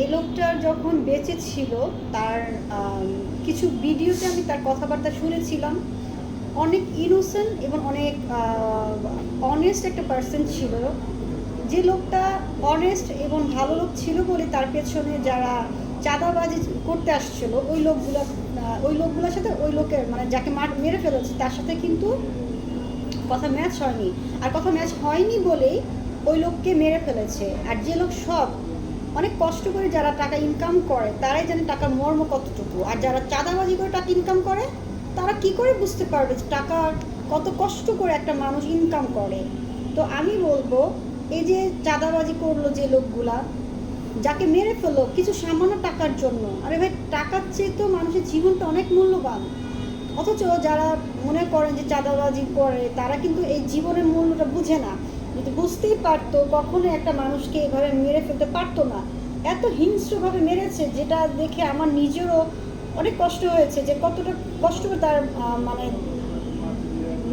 এই লোকটার যখন বেঁচে ছিল, তার কিছু ভিডিওতে আমি তার কথাবার্তা শুনেছিলাম। অনেক ইনোসেন্ট এবং অনেক অনেস্ট একটা পার্সন ছিল। যে লোকটা অনেস্ট এবং ভালো লোক ছিল বলে তার পেছনে যারা চাঁদাবাজি করতে আসছিল, ওই লোকগুলো ওই লোকগুলোর সাথে ওই লোকের মানে যাকে মার, মেরে ফেলেছে, তার সাথে কিন্তু কথা ম্যাচ হয়নি। আর কথা ম্যাচ হয়নি বলেই ওই লোককে মেরে ফেলেছে। আর যে লোক সব অনেক কষ্ট করে যারা টাকা ইনকাম করে, তারাই জানে টাকার মর্ম কতটুকু। আর যারা চাঁদাবাজি করে টাকা ইনকাম করে, তারা কি করে বুঝতে পারবে যে টাকা কত কষ্ট করে একটা মানুষ ইনকাম করে? তো আমি বলব, এই যে চাঁদাবাজি করল যে লোকগুলা, যাকে মেরে ফেলল কিছু সামান্য টাকার জন্য, আরে ভাই, টাকার চেয়ে তো মানুষের জীবনটা অনেক মূল্যবান। অথচ যারা মনে করেন যে চাঁদাবাজি করে, তারা কিন্তু এই জীবনের মূল্যটা বুঝে না। বুঝতেই পারতো কখনো একটা মানুষকে এভাবে মেরে ফেলতে পারতো না। এত হিংস্রভাবে মেরেছে যেটা দেখে আমার নিজেরও অনেক কষ্ট হয়েছে যে কতটা কষ্ট তার মানে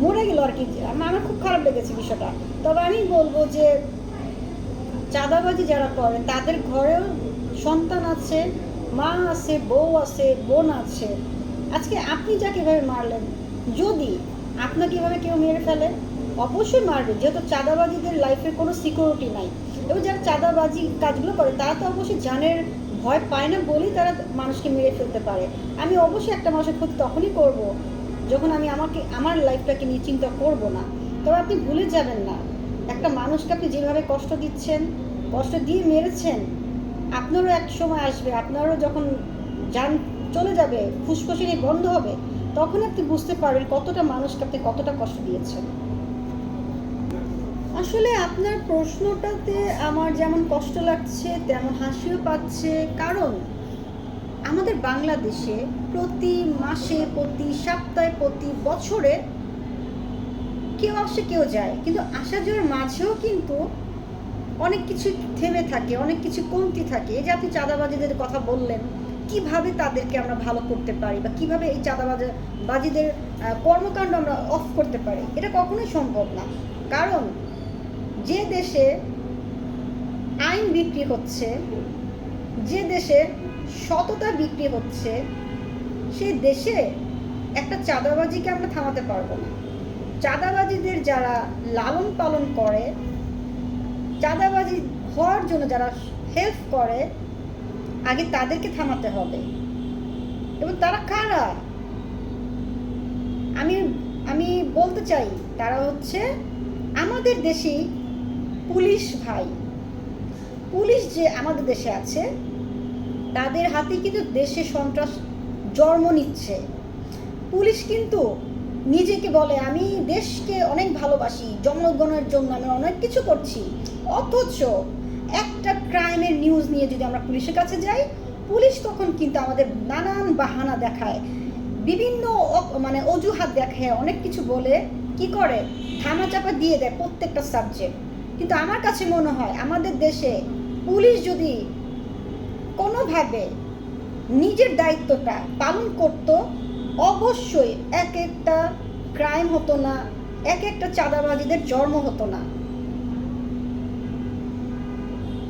মরে গেল আর কি। আমার খুব খারাপ লেগেছে বিষয়টা। তবে আমি বলব যে চাঁদাবাজি যারা করে তাদের ঘরেও সন্তান আছে, মা আছে, বউ আছে, বোন আছে। আজকে আপনি যাকে এভাবে মারলেন, যদি আপনাকে এভাবে কেউ মেরে ফেলে? অবশ্যই মারবে যেহেতু চাঁদাবাজিদের লাইফের কোনো সিকিউরিটি নাই। এবং যারা চাঁদাবাজি কাজগুলো করে, তারা তো অবশ্যই জানের ভয় পায় না বলেই তারা মানুষকে মেরে ফেলতে পারে। আমি অবশ্যই একটা মানুষের ক্ষতি তখনই করব যখন আমি আমাকে, আমার লাইফটাকে নিয়ে চিন্তা করব না। তবে আপনি ভুলে যাবেন না। একটা মানুষকে আপনি যেভাবে কষ্ট দিচ্ছেন, কষ্ট দিয়ে মেরেছেন, আপনারও এক সময় আসবে। আপনারও যখন যান চলে যাবে ফুসফুসিনি বন্ধ হবে তখন আপনি বুঝতে পারবেন কতটা মানুষকে আপনি কতটা কষ্ট দিয়েছেন। আসলে আপনার প্রশ্নটাতে আমার যেমন কষ্ট লাগছে, তেমন হাসিও পাচ্ছে। কারণ আমাদের বাংলাদেশে প্রতি মাসে, প্রতি সপ্তাহে, প্রতি বছরে কেউ আসে, কেউ যায়। কিন্তু আসা যাওয়ার মাঝেও কিন্তু অনেক কিছু থেমে থাকে, অনেক কিছু কমতি থাকে। এই যে আপনি চাঁদাবাজিদের কথা বললেন, কীভাবে তাদেরকে আমরা ভালো করতে পারি বা কীভাবে এই চাঁদাবাজি বাজিদের কর্মকাণ্ড আমরা অফ করতে পারি? এটা কখনোই সম্ভব না। কারণ যে দেশে আইন বিক্রি হচ্ছে, যে দেশে সততা বিক্রি হচ্ছে সেই দেশে একটা চাঁদাবাজিকে আমরা থামাতে পারব না। চাঁদাবাজিদের যারা লালন পালন করে, চাঁদাবাজি হওয়ার জন্য যারা হেল্প করে, আগে তাদেরকে থামাতে হবে। এবং তারা কারা? আমি আমি বলতে চাই, তারা হচ্ছে আমাদের দেশেই পুলিশ ভাই। পুলিশ যে আমাদের দেশে আছে, তাদের হাতে কিন্তু দেশে সন্ত্রাস জন্ম নিচ্ছে। পুলিশ কিন্তু নিজেকে বলে, আমি দেশকে অনেক ভালোবাসি, জনগণের জন্য আমি অনেক কিছু করছি। অথচ একটা ক্রাইমের নিউজ নিয়ে যদি আমরা পুলিশের কাছে যাই, পুলিশ তখন কিন্তু আমাদের নানান বাহানা দেখায়। বিভিন্ন মানে অজুহাত দেখায়, অনেক কিছু বলে। কি করে? ধামাচাপা দিয়ে দেয় প্রত্যেকটা সাবজেক্ট কিন্তু আমার কাছে মনে হয় আমাদের দেশে পুলিশ যদি কোনোভাবে নিজের দায়িত্বটা পালন করত অবশ্যই এক একটা ক্রাইম হতো না এক একটা চাঁদাবাজিদের জন্ম হতো না।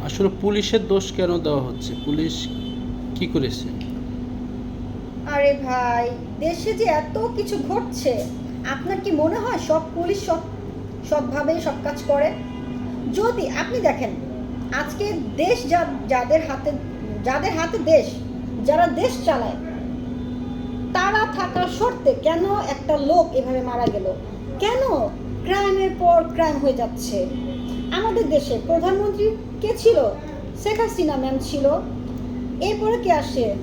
আসলে পুলিশের দোষ কেন দেওয়া হচ্ছে? পুলিশ কি করেছে? আরে ভাই দেশে যে এত কিছু ঘটছে আপনার কি মনে হয় সব পুলিশ সব সবভাবেই সব কাজ করে? যদি আপনি দেখেন, আজকে দেশ যা, যাদের হাতে যাদের হাতে দেশ, যারা দেশ চালায়, তারা থাকা সত্ত্বে কেন একটা লোক এভাবে মারা গেল? কেন ক্রাইমের পর ক্রাইম হয়ে যাচ্ছে? আমাদের দেশে প্রধানমন্ত্রী কে ছিল? শেখ হাসিনা ম্যাম ছিল। এরপরে কে আসে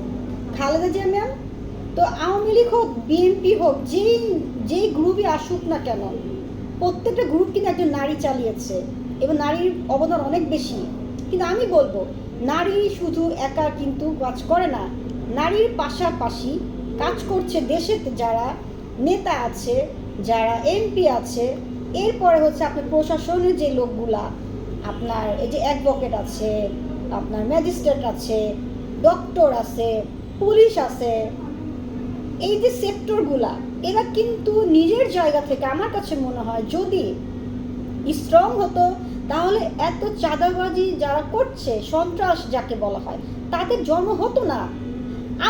খালেদা জিয়া ম্যাম? তো আওয়ামী লীগ হোক, বিএনপি হোক, যেই যেই গ্রুপই আসুক না কেন প্রত্যেকটা গ্রুপ কিন্তু একজন নারী চালিয়েছে। এবং নারীর অবদান অনেক বেশি। কিন্তু আমি বলব, নারী শুধু একা কিন্তু কাজ করে না, নারীর পাশাপাশি কাজ করছে দেশে যারা নেতা আছে, যারা এমপি আছে। এরপরে হচ্ছে আপনার প্রশাসনের যে লোকগুলা, আপনার এই যে অ্যাডভোকেট আছে, আপনার ম্যাজিস্ট্রেট আছে ডক্টর আছে পুলিশ আছে এই যে সেক্টরগুলা, এরা কিন্তু নিজের জায়গা থেকে আমার কাছে মনে হয় যদি স্ট্রং হতো, তাহলে এত চাঁদাবাজি যারা করছে, সন্ত্রাস যাকে বলা হয়, তাদের জন্ম হতো না।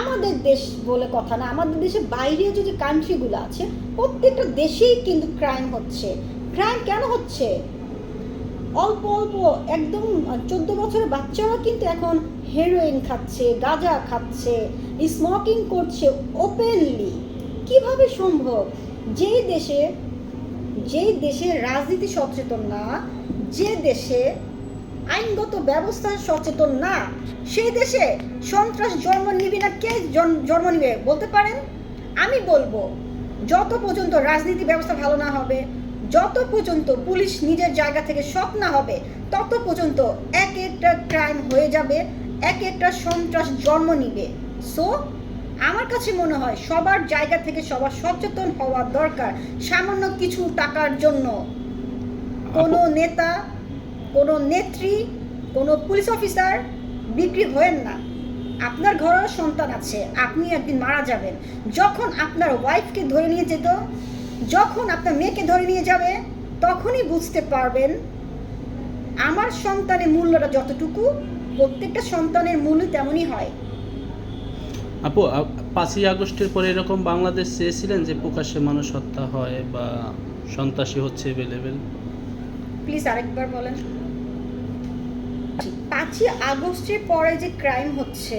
আমাদের দেশ বলে কথা না, আমাদের দেশের বাইরে যে কান্ট্রিগুলো আছে, প্রত্যেকটা দেশেই কিন্তু ক্রাইম হচ্ছে। ক্রাইম কেন হচ্ছে? অল্প অল্প, একদম চোদ্দ বছরের বাচ্চারা কিন্তু এখন হেরোইন খাচ্ছে, গাঁজা খাচ্ছে স্মোকিং করছে ওপেনলি কীভাবে সম্ভব? যেই দেশে যেই দেশে রাজনীতি সচেতন না, যে দেশে আইনগত ব্যবস্থা সচেতন না, সেই দেশে সন্ত্রাস জন্ম নিবি না, কে জন- জন্ম নিবে, বলতে পারেন? আমি বলব, যত পর্যন্ত রাজনীতি ব্যবস্থা ভালো না হবে, যত পর্যন্ত পুলিশ নিজের জায়গা থেকে সৎ না হবে, তত পর্যন্ত এক একটা ক্রাইম হয়ে যাবে এক একটা সন্ত্রাস জন্ম নিবে। সো আমার কাছে মনে হয় সবার জায়গা থেকে সবার সচেতন হওয়া দরকার সামান্য কিছু টাকার জন্য। কোনো নেতা কোনো নেত্রী কোনো পুলিশ অফিসার বিক্রি হয়েন না। আপনার ঘরেও সন্তান আছে আপনি একদিন মারা যাবেন। যখন আপনার ওয়াইফকে ধরে নিয়ে যেত যখন আপনার মেয়েকে ধরে নিয়ে যাবে তখনই বুঝতে পারবেন আমার সন্তানের মূল্যটা যতটুকু প্রত্যেকটা সন্তানের মূল্য তেমনই হয়। আপু পাঁচই আগস্টের পরে এরকম বাংলাদেশ চেয়েছিলেন যে প্রকাশ্যে মানুষ হত্যা হয় বা সন্ত্রাসী হচ্ছে এভেলেবেল প্লিজ আরেকবার বলেন। পাঁচই আগস্টের পরে যে ক্রাইম হচ্ছে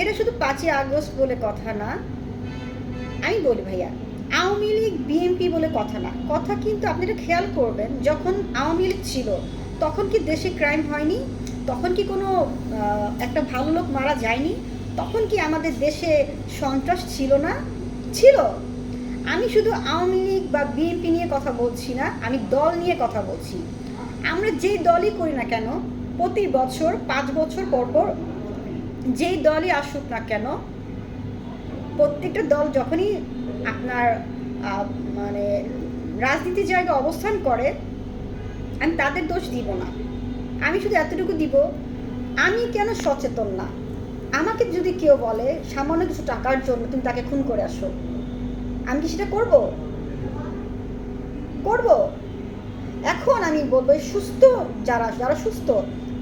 এটা শুধু পাঁচই আগস্ট বলে কথা না। আমি বলি ভাইয়া আওয়ামী লীগ বিএনপি বলে কথা না। কথা কিন্তু আপনি এটা খেয়াল করবেন যখন আওয়ামী লীগ ছিল তখন কি দেশে ক্রাইম হয়নি? তখন কি কোনো একটা ভালো লোক মারা যায়নি? তখন কি আমাদের দেশে সন্ত্রাস ছিল না? ছিল। আমি শুধু আওয়ামী লীগ বা বিএনপি নিয়ে কথা বলছি না, আমি দল নিয়ে কথা বলছি। আমরা যেই দলই করি না কেন, প্রতি বছর, পাঁচ বছর পর পর যেই দলই আসুক না কেন, প্রত্যেকটা দল যখনই আপনার মানে রাজনীতির জায়গায় অবস্থান করে, আমি তাদের দোষ দিব না। আমি শুধু এতটুকু দিব, আমি কেন সচেতন না? আমাকে যদি কেউ বলে, সামান্য কিছু টাকার জন্য তুমি তাকে খুন করে আসো, আমি কি সেটা করব? করব? এখন আমি বলব সুস্থ যারা যারা সুস্থ,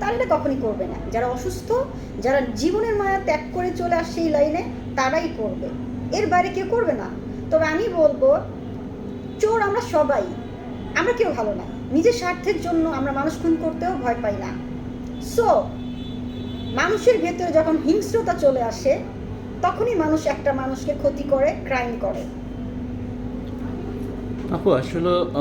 তারা এটা কখনই করবে না। যারা অসুস্থ, যারা জীবনের মায়া ত্যাগ করে চলে আসছে এই লাইনে, তারাই করবে। এর বাইরে কেউ করবে না। তবে আমি বলব, চোর আমরা সবাই আমরা কেউ ভালো না। নিজের স্বার্থের জন্য আমরা মানুষ খুন করতেও ভয় পাই না। সো মানুষের ভেতরে যখন হিংস্রতা চলে আসে, তখনই মানুষ একটা মানুষকে ক্ষতি করে ক্রাইম করে। আপু, আসলে